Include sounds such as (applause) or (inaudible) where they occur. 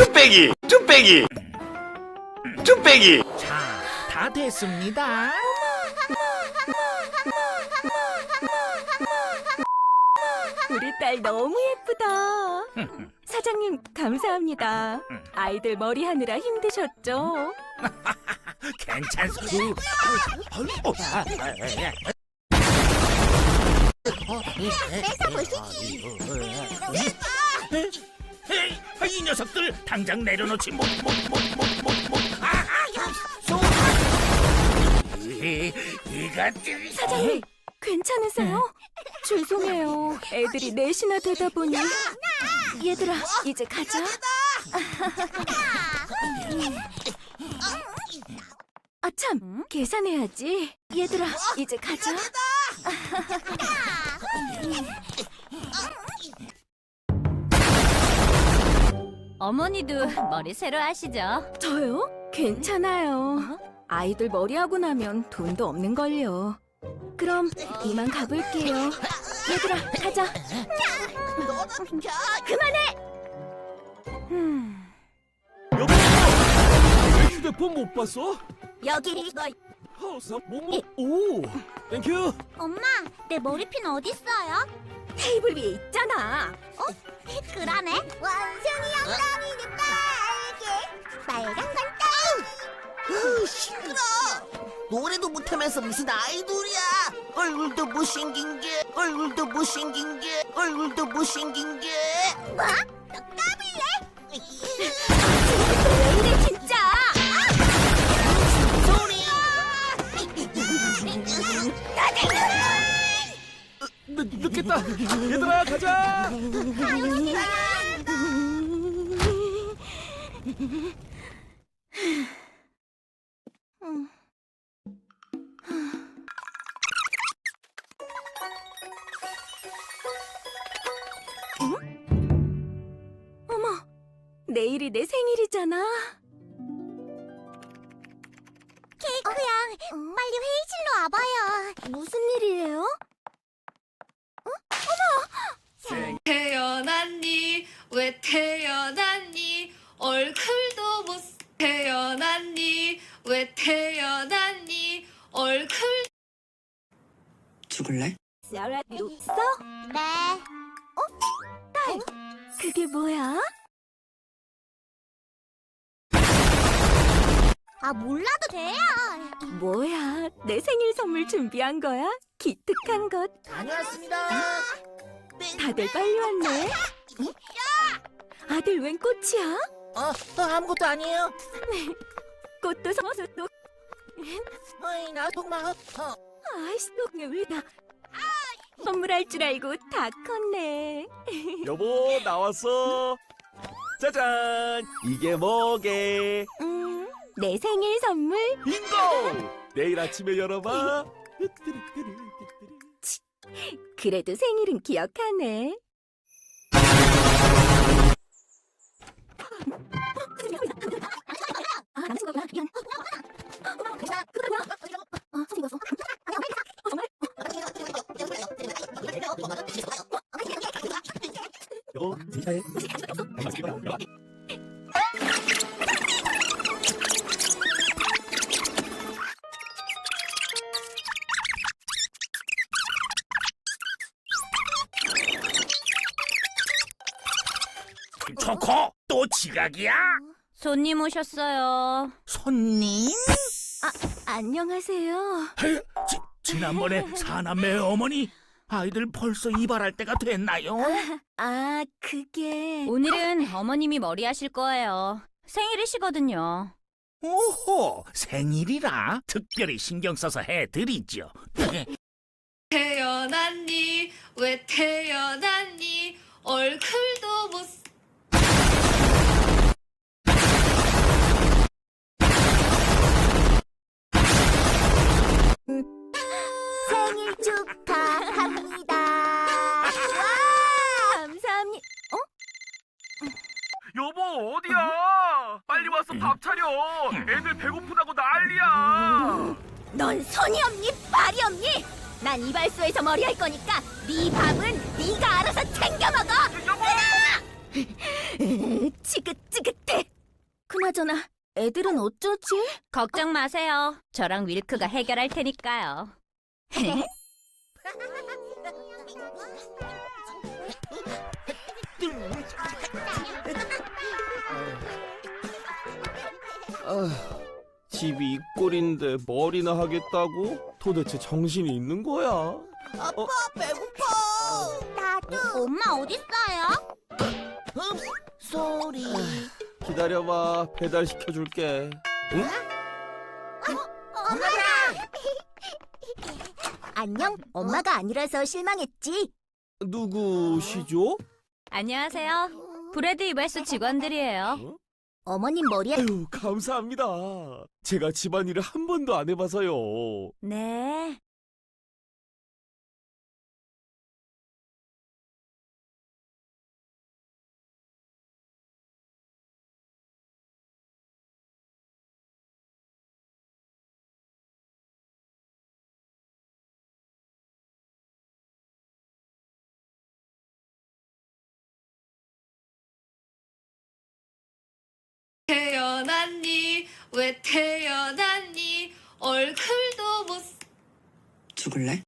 뚝배기 뚝배기 뚝배기 자, 다 됐습니다. 우리 딸 너무 예쁘다. 사장님 감사합니다. 아이들 머리 하느라 힘드셨죠? (laughs) 괜찮습니다. 어, 아, 에이, 아, 이 녀석들 당장 내려놓지 못, 못, 못, 못, 못, 못. 아, 아, 쏘. 이, 이것들이. 사장님 괜찮으세요? 죄송해요. 애들이 넷이나 되다 보니. 얘들아 이제 가자. 아참 계산해야지. 얘들아 이제 가자. (laughs) 어머니도 머리 새로 하시죠? 저요? 괜찮아요. 아이들 머리하고 나면 돈도 없는 걸요. 그럼 이만 가볼게요. 얘들아, 가자. 그만해. 음, 여보, 내 휴대폰 못 봤어? 여기 하우스 뭐뭐 오, 땡큐. 엄마 내 머리핀 어딨어요? 테이블 위에 있잖아. 그러네 원숭이 엉덩이는 빨개 빨간 건땡 으, 시끄러. 노래도 못하면서 무슨 아이돌이야. 얼굴도 못생긴 게, 얼굴도 못생긴 게, 얼굴도 못생긴 게. 뭐? 가자. 어머, 내일이 내 생일이잖아. 케이크 양 빨리 회의실로 와봐요 무슨 일이에요? 태어났니 왜 태어났니 얼굴도 못 태어났니 왜 태어났니 얼굴 죽을래? 써? 네 그게 뭐야? 아 몰라도 돼요 뭐야? 내 생일 선물 준비한 거야? 기특한 것. 다녀왔습니다. 다들 빨리 왔네. 아들 웬 꽃이야? 어, 어, 아무것도 아니에요. (laughs) 꽃도 서서도 어이, 나 정말. 어, 아이씨 왜다 선물할 줄 알고 다 컸네. (laughs) 여보 나왔어. 짜잔. 이게 뭐게? 음, 내 생일 선물 빙고. 내일 아침에 열어봐. (laughs) 그래도 생일은 기억하네. 여보 인사해. 초코 또 지각이야? 손님 오셨어요. 손님? 안녕하세요. 에이, 지, 지난번에 사남매 어머니 아이들 벌써 이발할 때가 됐나요? 아, 그게 오늘은 어머님이 머리 하실 거예요. 생일이시거든요. 오호 생일이라 특별히 신경 써서 해드리죠. 태어났니 왜 태어났니 얼굴도 축하합니다 (laughs) 감사합니다. 여보 어디야? 빨리 와서 밥 차려. 애들 배고프다고 난리야. 넌 손이 없니? 발이 없니? 난 이발소에서 머리 할 거니까 네 밥은 네가 알아서 챙겨 먹어. 여보. (laughs) 지긋지긋해. 그나저나 애들은 어쩌지? 걱정 마세요. 저랑 윌크가 해결할 테니까요. (laughs) 집이 이 꼴인데 머리나 하겠다고? 도대체 정신이 있는 거야? 아빠 배고파. 나도. 엄마 어딨어요? 흡 소리. 기다려봐 배달 시켜줄게 응? 안녕. 엄마가 아니라서 실망했지. 누구시죠? 안녕하세요. 브래드 이발소 직원들이에요. 어머님 머리에 아유 감사합니다 제가 집안일을 한 번도 안 해봐서요 네. 왜 태어났니 얼굴도 못 죽을래?